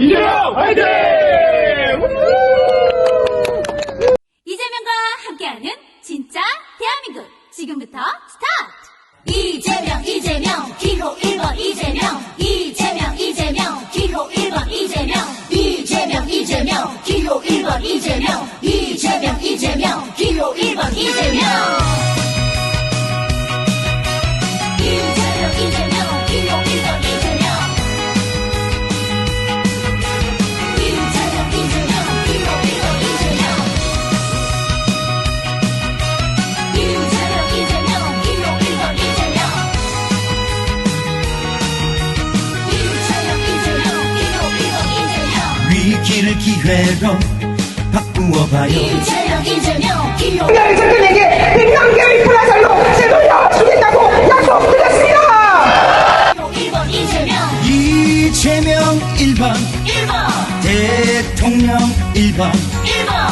Yeah! 이재명 위기를 기회로 바꾸어 봐요. 이재명 이재명 기호. 우리 대통령에게 100만 플라살로 제도를 주겠다고 약속드렸습니다. 1번 이재명. 이재명 1번 1번. 대통령 1번 1번.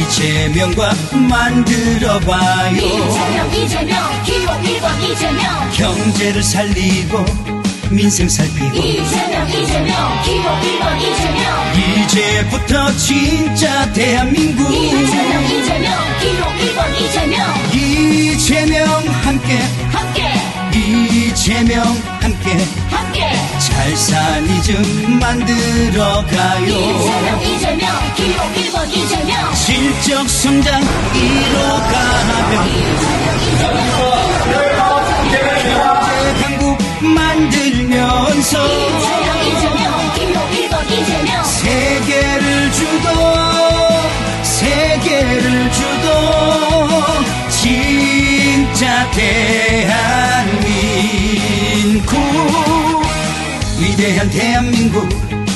이재명과 만들어봐요. 이재명 이재명 기호 1번 이재명. 경제를 살리고 민생 살피고 이재명 이재명 기호 1번 이재명. 이제부터 진짜 대한민국. 이재명 이재명 기호 1번 이재명. 이재명 함께. 함께. 이재명 함께. 함께. 잘 사니즘 만들어가요. 이재명 이재명 기호 1번 이재명. 실적 성장 이뤄가며. 한국 대한민국. 위대한 대한민국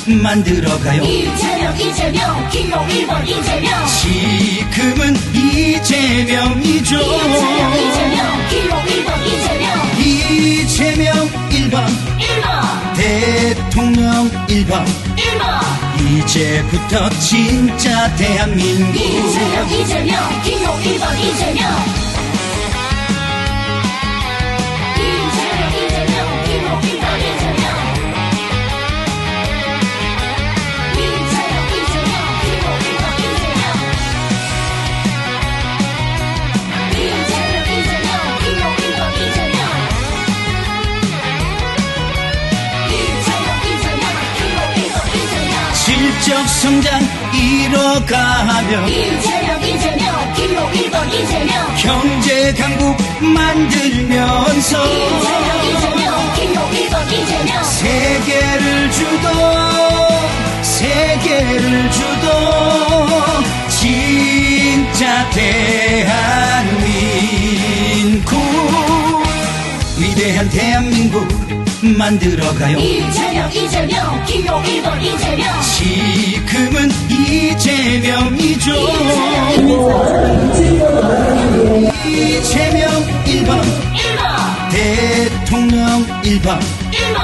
만들어가요. 이재명 이재명 기호 1번 이재명. 지금은 이재명이죠. 이재명 이재명 기호 1번 이재명. 이재명 1번. 1번. 대통령 1번. 1번. 이제부터 진짜 대한민국. 이재명 이재명 기호 1번 이재명 이재명 실적 성장 이뤄가며 이재명 이재명 기호 1번 이재명. 경제 강국 만들면서 이재명 이재명 기호 1번 이재명. 세계를 주도 세계를 주도 진짜 대한민국. 위대한 대한민국 만들어가요. 이재명 이재명 기호 1번 이재명. 지금은 이재명이죠. 이재명 1번 1번. 대통령 1번. 1번.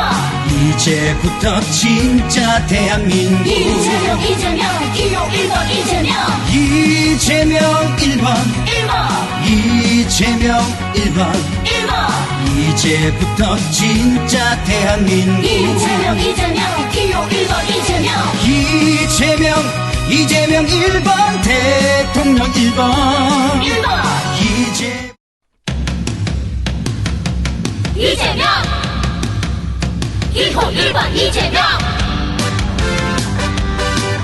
이제부터 진짜 대한민국. 이재명 이재명 기호 1번 이재명. 이재명 1번. 1번. 이재명 1번. 1번. 이제부터 진짜 대한민국. 이재명 이재명 기호 1번 이재명. 이재명 이재명 1번 대통령 1번. 1번. 이재 이재명. 기호 1번 이재명.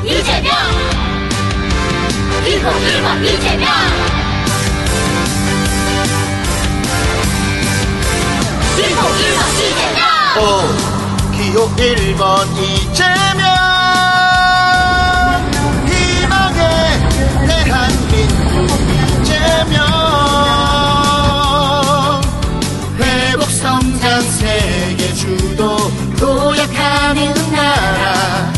이재명. 기호 1번 이재명. 기호 1번 이재명 오, 기호 1번 이재명. 희망의 대한민국 이재명. 회복 성장 세계 주도 도약하는 나라.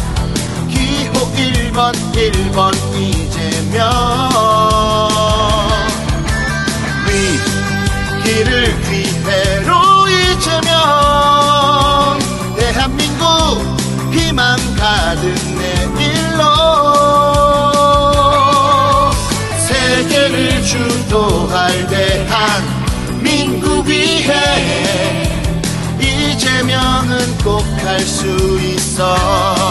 기호 1번 1번 이재명 가득 내일로 세계를 주도할 대한 민국 위해 이재명은 꼭 할 수 있어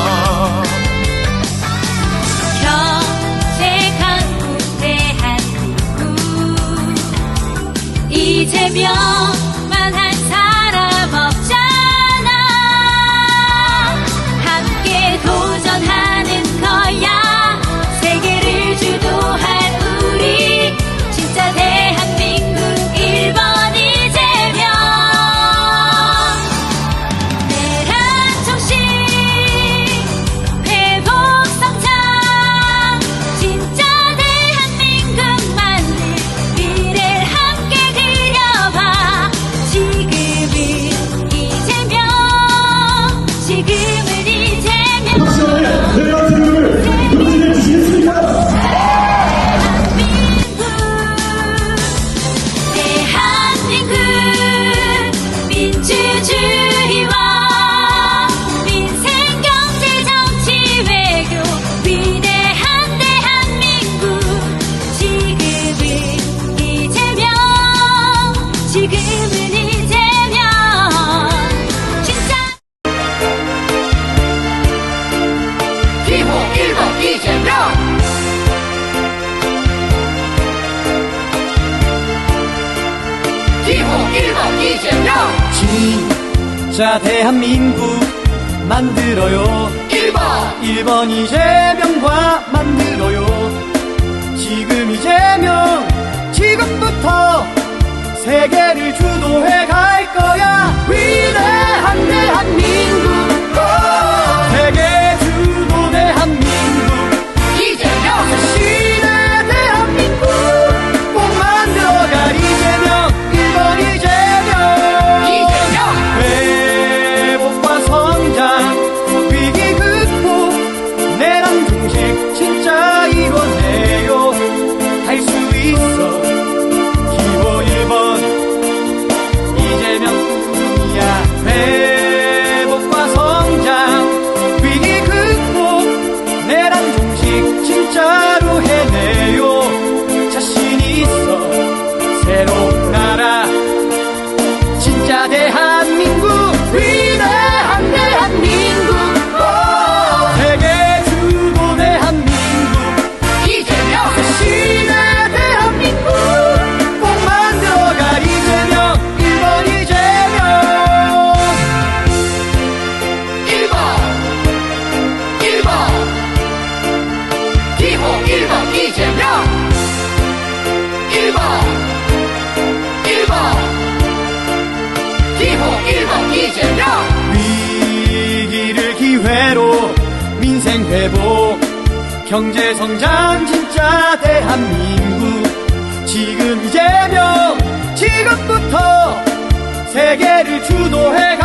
이재명. 진짜 대한민국 만들어요. 1번. 1번 이재명과 만들어요. 지금 이재명 지금부터 세계를 주도해 갈 거야. 회복. 경제 성장 진짜 대한민국. 지금 이재명 지금부터 세계를 주도해